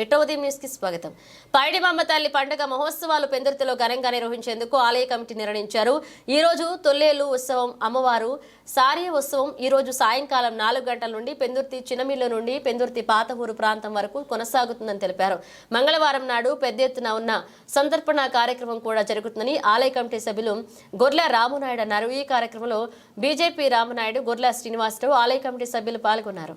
మెట్రోదయం న్యూస్కి స్వాగతం. పైడిమాంబ తల్లి పండుగ మహోత్సవాలు పెందుర్తిలో ఘనంగా నిర్వహించేందుకు ఆలయ కమిటీ నిర్ణయించారు. ఈ రోజు తొల్లేలు ఉత్సవం అమ్మవారు సారీ ఉత్సవం ఈ రోజు సాయంకాలం నాలుగు గంటల నుండి పెందుర్తి చిన్నమిల్లు నుండి పెందుర్తి పాత ఊరు ప్రాంతం వరకు కొనసాగుతుందని తెలిపారు. మంగళవారం నాడు పెద్ద ఎత్తున ఉన్న సంతర్పణ కార్యక్రమం కూడా జరుగుతుందని ఆలయ కమిటీ సభ్యులు గొర్ల రామునాయుడు అన్నారు. ఈ కార్యక్రమంలో బీజేపీ రామనాయుడు గొర్ల శ్రీనివాసరావు ఆలయ కమిటీ సభ్యులు పాల్గొన్నారు.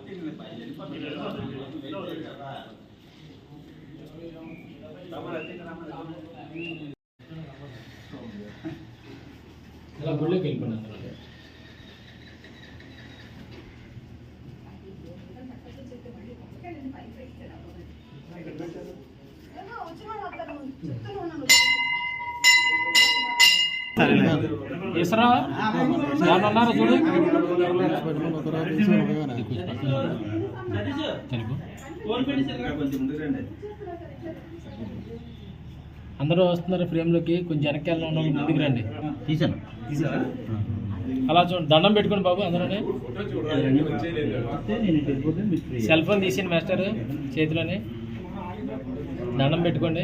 ఇసరా చూడు. అందరూ వస్తున్నారు ఫ్రేమ్లోకి కొంచెం వెనక్కి వెళ్ళిన ముందుకు రండి. తీసాను. అలా చూడండి. దండం పెట్టుకోండి బాబు అందరూనే. సెల్ ఫోన్ తీసిన మాస్టర్ చేతిలోనే. దండం పెట్టుకోండి.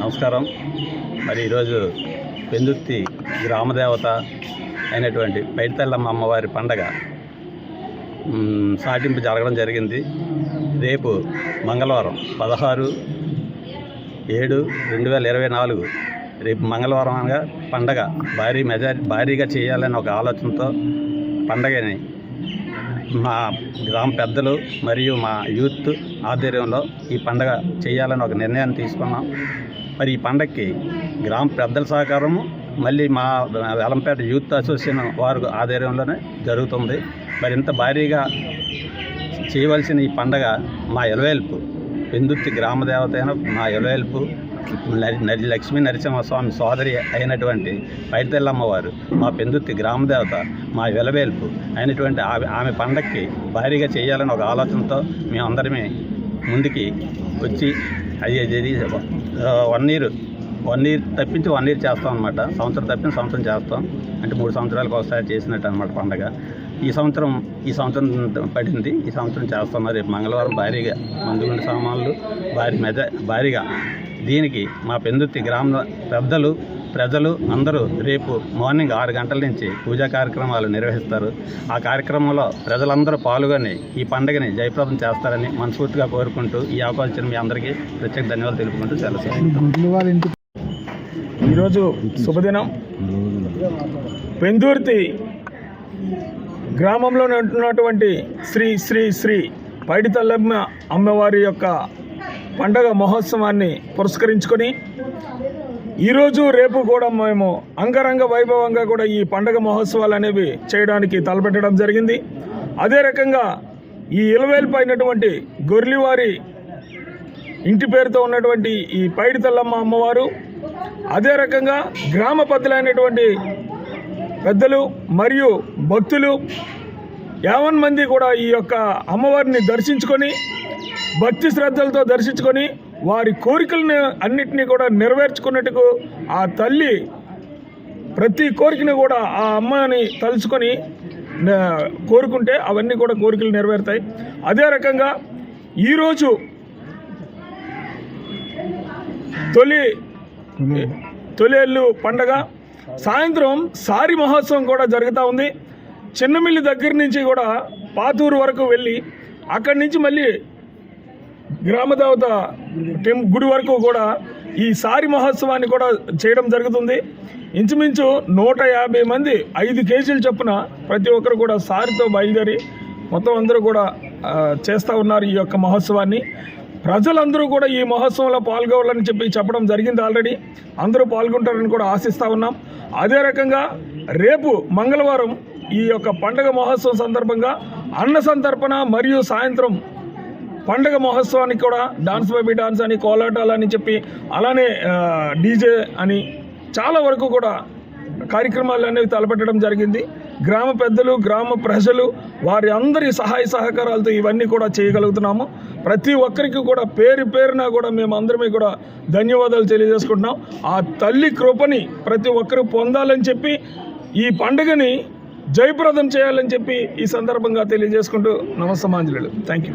నమస్కారం. మరి ఈరోజు పెందుర్తి గ్రామదేవత అయినటువంటి పైడితల్లమ్మ అమ్మవారి పండగ సాటింపు జరగడం జరిగింది. రేపు మంగళవారం పదహారు ఏడు రెండు వేల ఇరవై నాలుగు రేపు మంగళవారం అనగా పండగ. భారీ మెజారి భారీగా చేయాలని ఒక ఆలోచనతో పండగని మా గ్రామ పెద్దలు మరియు మా యూత్ ఆధ్వర్యంలో ఈ పండగ చేయాలని ఒక నిర్ణయాన్ని తీసుకున్నాం. మరి ఈ పండగకి గ్రామ పెద్దల సహకారము మళ్ళీ మా వెలంపేట యూత్ అసోసియేషన్ వారి ఆధ్వర్యంలోనే జరుగుతుంది. మరి ఇంత భారీగా చేయవలసిన ఈ పండగ మా ఎలవేల్పు పెందుర్తి గ్రామ దేవత అయిన మా ఎలవేల్పు లక్ష్మీ నరసింహస్వామి సోదరి అయినటువంటి పైడితెల్లమ్మవారు మా పెందుత్తి గ్రామదేవత మా వెలవేల్పు అయినటువంటి ఆమె ఆమె పండక్కి భారీగా చేయాలని ఒక ఆలోచనతో మేమందరమే ముందుకి వచ్చి అయ్యేది వన్ ఇయర్ వన్ ఇయర్ తప్పించి వన్ ఇయర్ చేస్తాం అనమాట సంవత్సరం తప్పించి సంవత్సరం చేస్తాం. అంటే మూడు సంవత్సరాలకు ఒకసారి చేసినట్టు అనమాట పండగ. ఈ సంవత్సరం ఈ సంవత్సరం పడింది. ఈ సంవత్సరం చేస్తాం రేపు మంగళవారం భారీగా మందుగుండి సామాన్లు భారీ మెజ భారీగా దీనికి మా పెందుర్తి గ్రామ పెద్దలు ప్రజలు అందరూ రేపు మార్నింగ్ ఆరు గంటల నుంచి పూజా కార్యక్రమాలు నిర్వహిస్తారు. ఆ కార్యక్రమంలో ప్రజలందరూ పాల్గొని ఈ పండుగని జయప్రదం చేస్తారని మనస్ఫూర్తిగా కోరుకుంటూ ఈ అవకాశం మీ అందరికీ ప్రత్యేక ధన్యవాదాలు తెలుపుకుంటూ సెలవు ఈరోజు శుభదినం. పెందుర్తి గ్రామంలో ఉంటున్నటువంటి శ్రీ శ్రీ శ్రీ పైడితల్లమ్మ అమ్మవారి యొక్క పండగ మహోత్సవాన్ని పురస్కరించుకొని ఈరోజు రేపు కూడా మేము అంగరంగ వైభవంగా కూడా ఈ పండగ మహోత్సవాలు అనేవి చేయడానికి తలపెట్టడం జరిగింది. అదే రకంగా ఈ ఇలవేల్పు అయినటువంటి గొర్లివారి ఇంటి పేరుతో ఉన్నటువంటి ఈ పైడితల్లమ్మ అమ్మవారు అదే రకంగా గ్రామ పెద్దలైనటువంటి పెద్దలు మరియు భక్తులు యావన్ మంది కూడా ఈ యొక్క అమ్మవారిని దర్శించుకొని భక్తి శ్రద్ధలతో దర్శించుకొని వారి కోరికలను అన్నిటినీ కూడా నెరవేర్చుకున్నట్టుకు ఆ తల్లి ప్రతి కోరికను కూడా ఆ అమ్మని తలుచుకొని కోరుకుంటే అవన్నీ కూడా కోరికలు నెరవేరుతాయి. అదే రకంగా ఈరోజు తొలి తొలేళ్ళు పండగ. సాయంత్రం సారి మహోత్సవం కూడా జరుగుతూ ఉంది. చిన్నమిల్లి దగ్గర నుంచి కూడా పాతూరు వరకు వెళ్ళి అక్కడి నుంచి మళ్ళీ గ్రామదేవత టెం గుడి వరకు కూడా ఈ సారి మహోత్సవాన్ని కూడా చేయడం జరుగుతుంది. ఇంచుమించు నూట యాభై మంది ఐదు కేజీలు చొప్పున ప్రతి ఒక్కరు కూడా సారితో బయలుదేరి మొత్తం అందరూ కూడా చేస్తూ ఉన్నారు ఈ యొక్క మహోత్సవాన్ని. ప్రజలందరూ కూడా ఈ మహోత్సవంలో పాల్గొవాలని చెప్పి చెప్పడం జరిగింది ఆల్రెడీ. అందరూ పాల్గొంటారని కూడా ఆశిస్తూ ఉన్నాం. అదే రకంగా రేపు మంగళవారం ఈ యొక్క పండగ మహోత్సవం సందర్భంగా అన్న సంతర్పణ మరియు సాయంత్రం పండగ మహోత్సవానికి కూడా డాన్స్ బేబీ డాన్స్ అని కోలాటాలు అని చెప్పి అలానే డీజే అని చాలా వరకు కూడా కార్యక్రమాలు అనేవి తలపెట్టడం జరిగింది. గ్రామ పెద్దలు గ్రామ ప్రజలు వారి అందరి సహాయ సహకారాలతో ఇవన్నీ కూడా చేయగలుగుతున్నాము. ప్రతి ఒక్కరికి కూడా పేరు పేరున కూడా మేము అందరమే కూడా ధన్యవాదాలు తెలియజేసుకుంటున్నాం. ఆ తల్లి కృపని ప్రతి ఒక్కరూ పొందాలని చెప్పి ఈ పండుగని జయప్రదం చేయాలని చెప్పి ఈ సందర్భంగా తెలియజేసుకుంటూ నమస్తమాంజలు థ్యాంక్ యూ